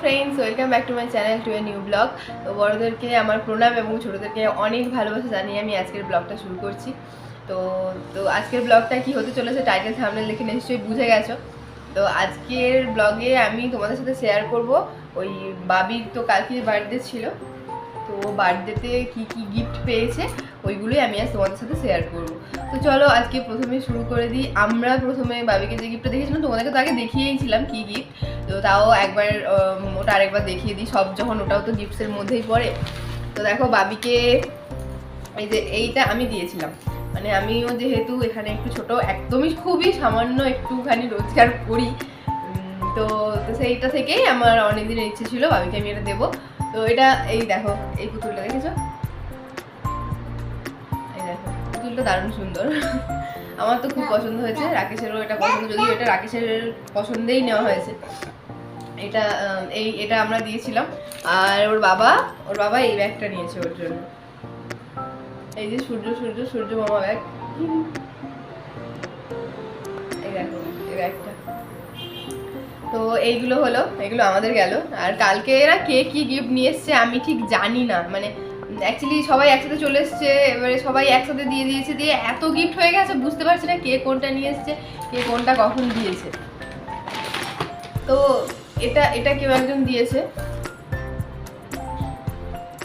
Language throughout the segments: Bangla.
Friends welcome back to my channel to a new vlog তো বড়োদেরকে, আমার প্রণাম এবং ছোটোদেরকে অনেক ভালোবাসা জানিয়ে আমি আজকের ব্লগটা শুরু করছি। তো তো আজকের ব্লগটা কি হতে চলেছে টাইটেল থামনেল দেখে নিশ্চয়ই বুঝে গেছো। তো আজকের ব্লগে আমি তোমাদের সাথে শেয়ার করব। ওই বাবির তো কালকে বার্থডে ছিল। তো বার্থডেতে কি কি গিফট পেয়েছে, ওইগুলোই আমি আজ তোমাদের সাথে শেয়ার করব। তো চলো আজকে প্রথমে শুরু করে দিই। আমরা প্রথমে বাবিকে যে গিফটটা দেখেছিলাম, তোমাদেরকে তো আগে দেখিয়েইছিলাম কি গিফট তো তাও একবার ওটা আরেকবার দেখিয়ে দিই। সব যখন ওটাও তো গিফটসের মধ্যেই পড়ে। তো দেখো বাবিকে এই যে এইটা আমি দিয়েছিলাম। মানে আমিও যেহেতু এখানে একটু ছোট, একদমই খুবই সামান্য একটুখানি রোজগার করি। তো সেইটা থেকেই আমার অনেক দিনের ইচ্ছে ছিল বাবিকে আমি এটা দেবো। তো এটা এই দেখো, এই পুতুলটা, দেখেছ? এই দেখো, পুতুলটা দারুণ সুন্দর। আমার তো খুব পছন্দ হয়েছে, রাকেশেরও এটা পছন্দ, যদিও এটা রাকেশের পছন্দেই নেওয়া হয়েছে। এটা এই, এটা আমরা দিয়েছিলাম, আর ওর বাবা ওর বাবা এই ব্যাগটা নিয়েছে ওর জন্য। এই যে সূর্য সূর্য সূর্য মামা ব্যাগ। এই দেখো, এই ব্যাগটা। তো এইগুলো হলো, এগুলো আমাদের গেল। আর কালকে এরা কে কি গিফট নিয়ে এসছে আমি ঠিক জানি না। মানে অ্যাকচুয়ালি সবাই একসাথে চলে এসছে, এবারে সবাই একসাথে দিয়ে দিয়েছে, দিয়ে এত গিফট হয়ে গেছে, বুঝতে পারছি না কে কোনটা নিয়ে এসছে, কে কোনটা কখন দিয়েছে। তো এটা এটা কেউ একজন দিয়েছে।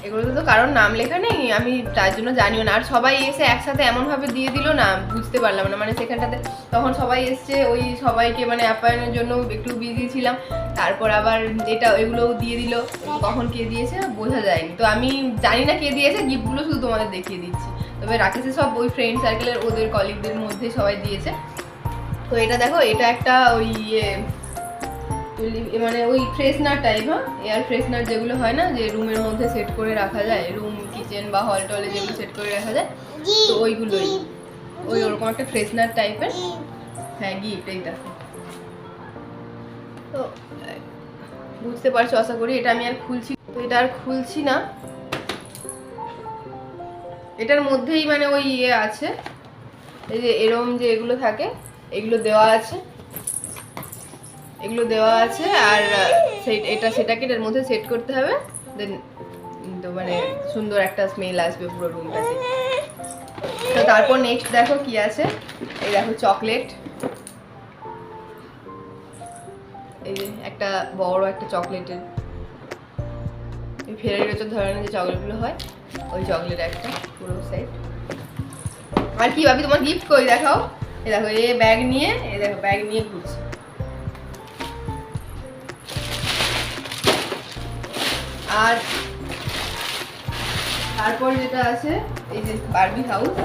এগুলোতে তো কারোর নাম লেখা নেই, আমি তার জন্য জানিও না। আর সবাই এসে একসাথে এমনভাবে দিয়ে দিল না, বুঝতে পারলাম না। মানে সেখানটাতে তখন সবাই এসছে ওই সবাইকে মানে আপ্যায়নের জন্য একটু বিজি ছিলাম। তারপর আবার এটা এগুলোও দিয়ে দিল কখন কে দিয়েছে বোঝা যায়নি। তো আমি জানি না কে দিয়েছে গিফটগুলো শুধু তোমাদের দেখিয়ে দিচ্ছি। তবে রাকেশে সব ওই ফ্রেন্ড সার্কেলের ওদের কলিগদের মধ্যে সবাই দিয়েছে। তো এটা দেখো এটা একটা ওই ইয়ে মানে ওই ফ্রেশনার টাইপ হ্যাঁ? এয়ার ফ্রেশনার যেগুলো হয় না যে রুমের মধ্যে সেট করে রাখা যায় রুম কিচেন বা হল টলে যেগুলো সেট করে রাখা যায় তো ওইগুলোই। ওই ওরকম একটা ফ্রেশনার টাইপের হ্যাঁ গিফট এইটা তো, বুঝতে পারছ আশা করি, এটা আমি আর খুলছি, তো এটা আর খুলছি না। এটার মধ্যেই মানে ওই ইয়ে আছে, এই যে এরম যে এগুলো থাকে, এগুলো দেওয়া আছে। এগুলো দেওয়া আছে, আর এটা সেটাকে এটার মধ্যে সেট করতে হবে দেন মানে সুন্দর একটা স্মেল আসবে পুরো রুমটাতে তো তারপর নেক্সট দেখো কি আছে। এই দেখো চকলেট এই একটা বড় একটা চকলেটের এই ফেরারি রোচের ধরনের যে চকলেটগুলো হয়, ওই চকলেট একটা, পুরো সেট আর কি ভাবি, তোমার গিফট কই? দেখাও। এই দেখো এ ব্যাগ নিয়ে, এই দেখো ব্যাগ নিয়ে ঘুরছে। আর তারপর যেটা আছে, এই যে বারবি হাউস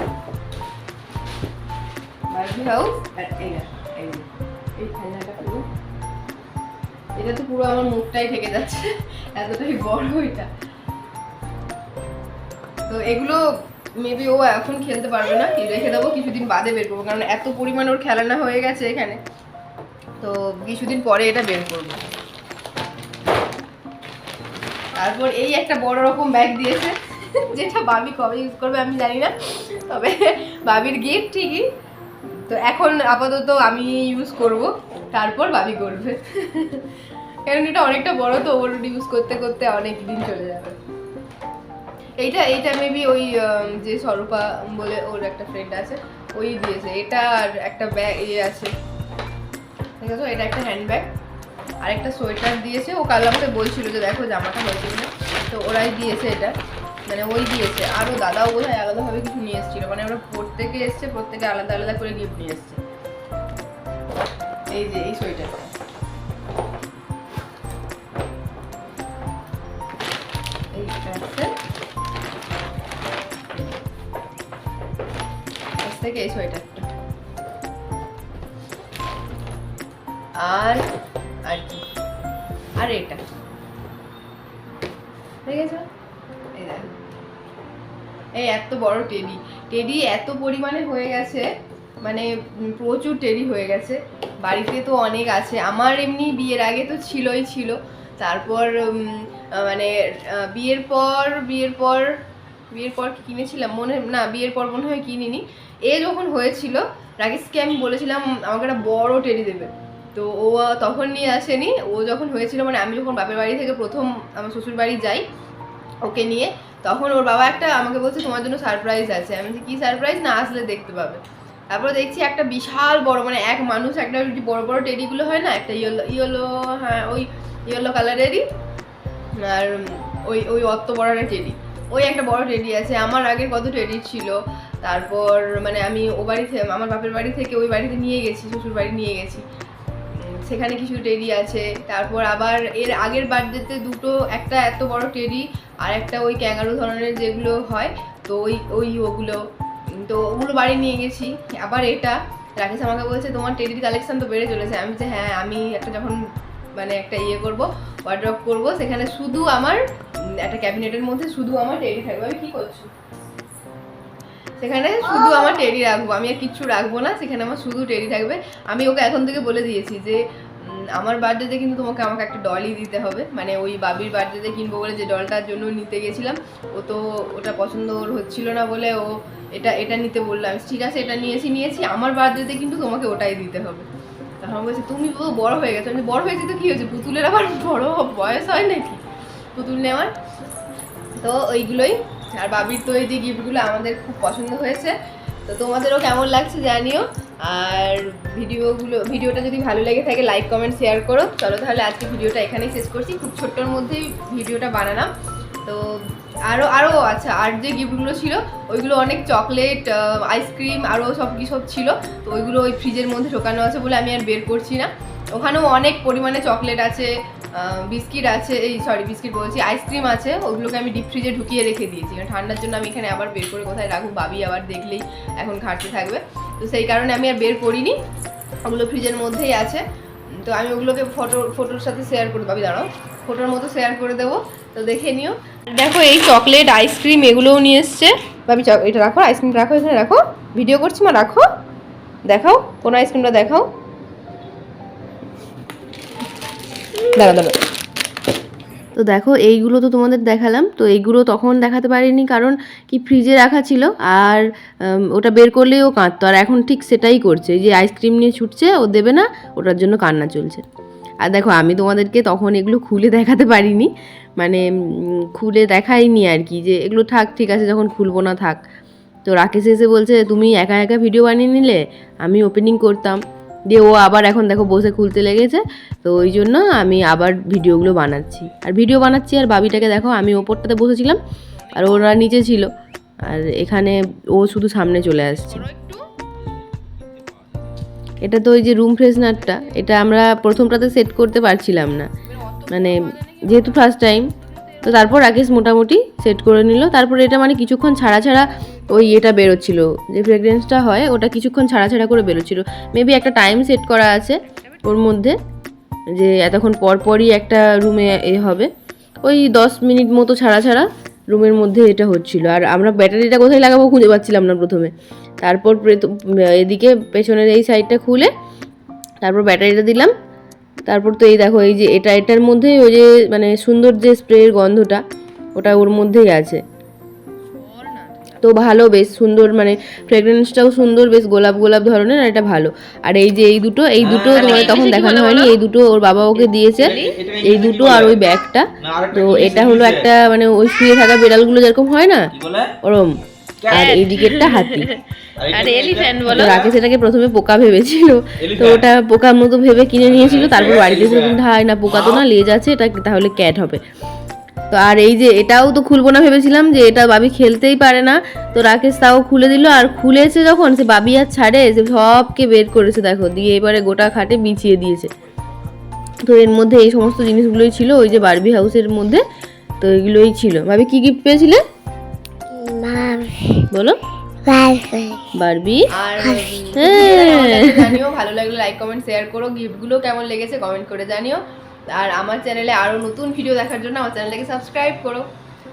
বারবি হাউস এই পুরো। এটা তো পুরো আমার মুখটাই ঢেকে যাচ্ছে, এতটাই বড় এটা। তো এগুলো মেবি ও এখন খেলতে পারবে না রেখে দেবো, কিছুদিন বাদে বের করব, কারণ এত পরিমাণ ওর খেলানো হয়ে গেছে এখানে। তো কিছুদিন পরে এটা বের করব। তারপর এই একটা বড় রকম ব্যাগ দিয়েছে। যেটা বাবি কবে ইউজ করবে আমি জানি না, তবে বাবির গিফট ঠিকই। তো এখন আপাতত আমি ইউজ করব, তারপর বাবি করবে। কারণ এটা অনেকটা বড় তো ওর ইউজ করতে করতে অনেক দিন চলে যাবে। এইটা এইটা মেবি ওই যে স্বরূপা বলে ওর একটা ফ্রেন্ড আছে, ওই দিয়েছে। এটা আর একটা ব্যাগ ইয়ে আছে। ঠিক আছে? এটা একটা হ্যান্ডব্যাগ আর একটা সোয়েটার দিয়েছে। ও কাল আমাকে বলছিল যে, দেখো, জামাটা হয়েছে তো ওরাই দিয়েছে এটা। মানে ওই দিয়েছে। আরও দাদাও বোধ হয় আলাদাভাবে কিছু নিয়ে এসেছিল। মানে ওরা প্রত্যেকে এসছে, প্রত্যেকে আলাদা আলাদা করে গিফট নিয়ে এসছে। এই যে, এই সোয়েটারটা থেকে এই আর আর কি? আর এটা। ঠিক আছে এই এত বড় টেডি টেডি এত পরিমাণে হয়ে গেছে মানে প্রচুর টেডি হয়ে গেছে। বাড়িতে তো অনেক আছে। আমার এমনি বিয়ের আগে তো ছিলই, ছিল। তারপর মানে বিয়ের পর বিয়ের পর বিয়ের পর কিনেছিলাম? মনে, না, বিয়ের পর মনে হয় কিনিনি। এ যখন হয়েছিল রাকেশকে আমি বলেছিলাম, আমাকে একটা বড় টেডি দেবে। তো ও তখন নিয়ে আসেনি। ও যখন হয়েছিল মানে আমি যখন বাপের বাড়ি থেকে প্রথম আমার শ্বশুর বাড়ি যাই, ওকে নিয়ে তখন ওর বাবা একটা আমাকে বলছে, তোমার জন্য সারপ্রাইজ আছে। আমি বলছি, কি সারপ্রাইজ না আসলে দেখতে পাবে। তারপর দেখছি একটা বিশাল বড় মানে এক মানুষ, একটা বড় বড় টেডিগুলো হয় না, একটা ইয়েলো ইয়েলো হ্যাঁ ওই ইয়েলো কালারেরই আর ওই ওই অত বড় একটা টেডি ওই একটা বড় টেডি আছে, আমার আগে কত টেডি ছিল। তারপর মানে আমি ও বাড়ি থেকে আমার বাপের বাড়ি থেকে ওই বাড়িতে নিয়ে গেছি শ্বশুর বাড়ি নিয়ে গেছি। সেখানে কিছু টেডি আছে, তারপর আবার এর আগের বার্থডেতে দুটো, একটা এত বড় টেডি আর একটা ওই ক্যাঙ্গারু ধরনের যেগুলো হয়, তো ওই ওই ওগুলো। তো ওগুলো বাড়ি নিয়ে গেছি। আবার এটা, রাকেশ আমাকে বলছে, তোমার টেডির কালেকশন তো বেড়ে চলেছে। আমি বলছি হ্যাঁ আমি একটা যখন মানে একটা ইয়ে করব ওয়ার্ড্রপ করব, সেখানে শুধু আমার একটা ক্যাবিনেটের মধ্যে শুধু আমার টেডি থাকবে। আমি কী করছি? সেখানে শুধু আমার টেডি রাখব, আমি আর কিচ্ছু রাখব না, সেখানে আমার শুধু টেডি থাকবে। আমি ওকে এখন থেকে বলে দিয়েছি যে আমার বার্থডেতে কিন্তু তোমাকে আমাকে একটা ডলই দিতে হবে। মানে ওই বাবির বার্থডেতে কিনবো বলে যে ডলটার জন্য নিতে গেছিলাম। ও তো ওটা পছন্দ ওর হচ্ছিল না বলে ও এটা এটা নিতে বললাম ঠিক আছে, এটা নিয়েছি নিয়েছি, আমার বার্থডেতে কিন্তু তোমাকে ওটাই দিতে হবে। তখন বলছে, তুমি তো বড় হয়ে গেছো। আমি বড় হয়েছে তো কী হয়েছে? পুতুলের আবার বড় বয়স হয় নাকি? পুতুল নেওয়ার? তো ওইগুলোই আর বাবির তো এই যে গিফটগুলো আমাদের খুব পছন্দ হয়েছে। তো তোমাদেরও কেমন লাগছে জানিও। আর ভিডিওগুলো, ভিডিওটা যদি ভালো লেগে থাকে লাইক কমেন্ট শেয়ার করো। চলো তাহলে আজকে ভিডিওটা এখানেই শেষ করছি। খুব ছোট্টর মধ্যেই ভিডিওটা বানালাম। তো আরও আরও আচ্ছা আর যে গিফটগুলো ছিল, ওইগুলো অনেক চকলেট আইসক্রিম আরও সব কি সব ছিল। তো ওইগুলো ওই ফ্রিজের মধ্যে ঢোকানো আছে বলে আমি আর বের করছি না। ওখানেও অনেক পরিমাণে চকলেট আছে। বিস্কিট আছে, এই সরি বিস্কিট বলছি আইসক্রিম আছে, ওগুলোকে আমি ডিপ ফ্রিজে ঢুকিয়ে রেখে দিয়েছি। কারণ ঠান্ডার জন্য আমি এখানে আবার বের করে কোথায় রাখব বাবি আবার দেখলেই এখন ঘাটতে থাকবে। তো সেই কারণে আমি আর বের করিনি, ওগুলো ফ্রিজের মধ্যেই আছে। তো আমি ওগুলোকে ফটো ফটোর সাথে শেয়ার করে বাবি দাঁড়াও ফটোর মতো শেয়ার করে দেবো, তো দেখে নিও। দেখো এই চকলেট আইসক্রিম এগুলোও নিয়ে এসছে। ভাবি এটা রাখো আইসক্রিম রাখো, এখানে রাখো। ভিডিও করছি, মা, রাখো। দেখাও, কোন আইসক্রিমটা দেখাও। তো দেখো, এইগুলো তো তোমাদের দেখালাম। তো এইগুলো তখন দেখাতে পারিনি কারণ কি ফ্রিজে রাখা ছিল আর ওটা বের করলেও কাঁদতো। আর এখন ঠিক সেটাই করছে। যে আইসক্রিম নিয়ে ছুটছে, ও দেবে না, ওটার জন্য কান্না চলছে। আর দেখো, আমি তোমাদেরকে তখন এগুলো খুলে দেখাতে পারিনি। মানে খুলে দেখাইনি আর কি যে, এগুলো থাক, ঠিক আছে, যখন খুলবো না থাক। তো রাকেশ এসে বলছে, তুমি একা একা ভিডিও বানিয়ে নিলে? আমি ওপেনিং করতাম। দিয়ে ও আবার এখন দেখো বসে খুলতে লেগেছে। তো ওই জন্য আমি আবার ভিডিওগুলো বানাচ্ছি। আর ভিডিও বানাচ্ছি আর বাবিটাকে দেখো, আমি ওপরটাতে বসেছিলাম আর ওরা নিচে ছিল। আর এখানে ও শুধু সামনে চলে আসছে। এটা তো ওই যে রুম ফ্রেশনারটা এটা আমরা প্রথমটাতে সেট করতে পারছিলাম না। মানে যেহেতু ফার্স্ট টাইম তো তারপর রাকেশ মোটামুটি সেট করে নিল। তারপর এটা মানে কিছুক্ষণ ছাড়া ছাড়া ওই এটা বেরোচ্ছিল, যে ফ্রেগরেন্সটা হয়, ওটা কিছুক্ষণ ছাড়া ছাড়া করে বেরোচ্ছিল। মেবি একটা টাইম সেট করা আছে ওর মধ্যে, যে এতক্ষণ পর পরই একটা রুমে এ হবে। ওই দশ মিনিট মতো ছাড়া ছাড়া রুমের মধ্যে এটা হচ্ছিল। আর আমরা ব্যাটারিটা কোথায় লাগাবো খুঁজে পাচ্ছিলাম না প্রথমে। তারপর এদিকে পেছনের এই সাইডটা খুলে তারপর ব্যাটারিটা দিলাম। তারপর তো এই দেখো, এই যে এটা, এটার মধ্যেই ওই যে মানে সুন্দর যে স্প্রের গন্ধটা, ওটা ওর মধ্যেই আছে। তো ভালো বেশ সুন্দর মানে ফ্রেগরেন্সটাও সুন্দর বেশ গোলাপ গোলাপ ধরনের আর এটা ভালো। আর এই যে এই দুটো এই দুটো তোমার তখন দেখানো হয়নি এই দুটো ওর বাবা ওকে দিয়েছে। এই দুটো আর ওই ব্যাগটা। তো এটা হলো একটা মানে ওই শুয়ে থাকা বিড়ালগুলো যেরকম হয় না? ওরম। আর এই দিকেরটা হাতি। আর এলিফ্যান্ট তো রাকেশ এটাকে প্রথমে পোকা ভেবেছিল। তো ওটা পোকার মতো ভেবে কিনে নিয়েছিল তারপর বাড়িতে বলল, হাই না পোকা তো না লেজ আছে এটা তাহলে ক্যাট হবে। তো আর এই যে এটাও তো খুলবো না ভেবেছিলাম যে এটা বাবি খেলতেই পারে না। তো রাকেশ তাও খুলে দিল আর খুলেছে যখন সে বাবি আর ছাড়ে সে সবকে বের করেছে দেখো দিয়ে এবারে গোটা খাটে বিছিয়ে দিয়েছে। তো এর মধ্যে এই সমস্ত জিনিসগুলোই ছিল ওই যে বারবি হাউসের মধ্যে তো এগুলোই ছিল। ভাবি কি গিফট পেয়েছিলে? বলো। বারবি। আর হ্যাঁ। জানিও ভালো লাগলে লাইক কমেন্ট শেয়ার করো। গিফটগুলো কেমন লেগেছে কমেন্ট করে জানিও। আর আমার চ্যানেলে আরও নতুন ভিডিও দেখার জন্য আমার চ্যানেলটাকে সাবস্ক্রাইব করো।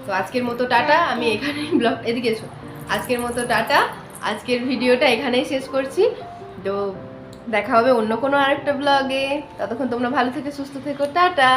তো আজকের মতো টাটা, আমি এখানেই ব্লগ এদিকে এসো। আজকের মতো টাটা, আজকের ভিডিওটা এখানেই শেষ করছি। তো দেখা হবে অন্য কোনো আরেকটা ব্লগে ততক্ষণ তোমরা ভালো থেকে সুস্থ থেকো, টাটা!